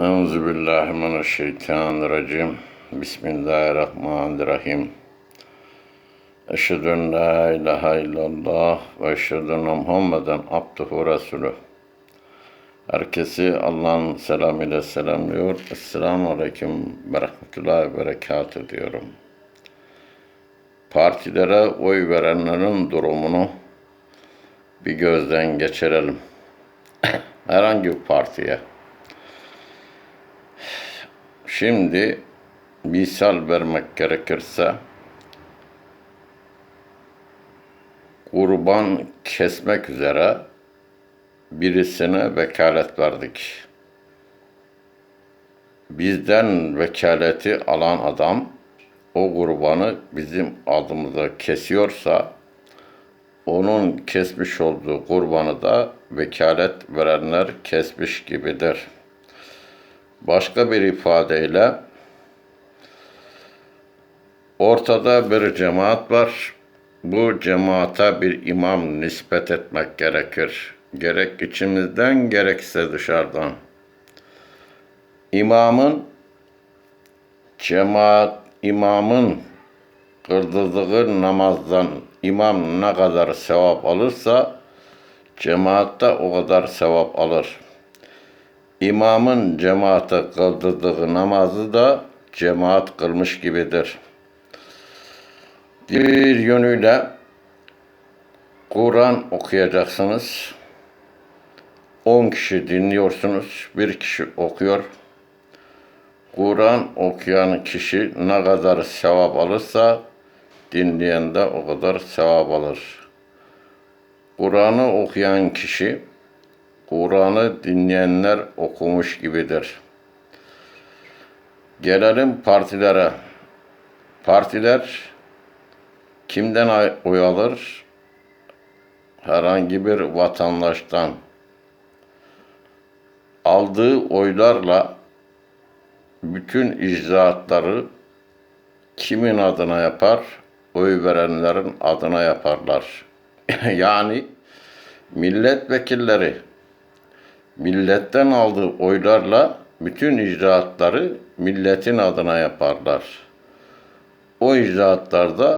Euzu billahi mineşşeytanirracim. Bismillahirrahmanirrahim. Eşhedü en la ilahe illallah ve eşhedü enne Muhammeden abduhu resulü. Herkesi Allah'ın selamıyla selamlıyor. Esselamu aleyküm ve rahmetullahi ve berekatü diyorum. Partilere oy verenlerin durumunu bir gözden geçirelim. Herhangi bir partiye. Şimdi misal vermek gerekirse kurban kesmek üzere birisine vekalet verdik. Bizden vekaleti alan adam o kurbanı bizim adımıza kesiyorsa onun kesmiş olduğu kurbanı da vekalet verenler kesmiş gibidir. Başka bir ifadeyle ortada bir cemaat var. Bu cemaate bir imam nispet etmek gerekir. Gerek içimizden gerekse dışarıdan. İmamın cemaat imamın kıldırdığı namazdan imam ne kadar sevap alırsa cemaat de o kadar sevap alır. İmamın cemaate kıldırdığı namazı da cemaat kılmış gibidir. Bir yönüyle Kur'an okuyacaksınız. 10 kişi dinliyorsunuz, bir kişi okuyor. Kur'an okuyan kişi ne kadar sevap alırsa dinleyen de o kadar sevap alır. Kur'an'ı okuyan kişi Kur'an'ı dinleyenler okumuş gibidir. Gelelim partilere. Partiler kimden oy alır? Herhangi bir vatandaştan. Aldığı oylarla bütün icraatları kimin adına yapar? Oy verenlerin adına yaparlar. yani milletvekilleri milletten aldığı oylarla bütün icraatları milletin adına yaparlar. O icraatlarda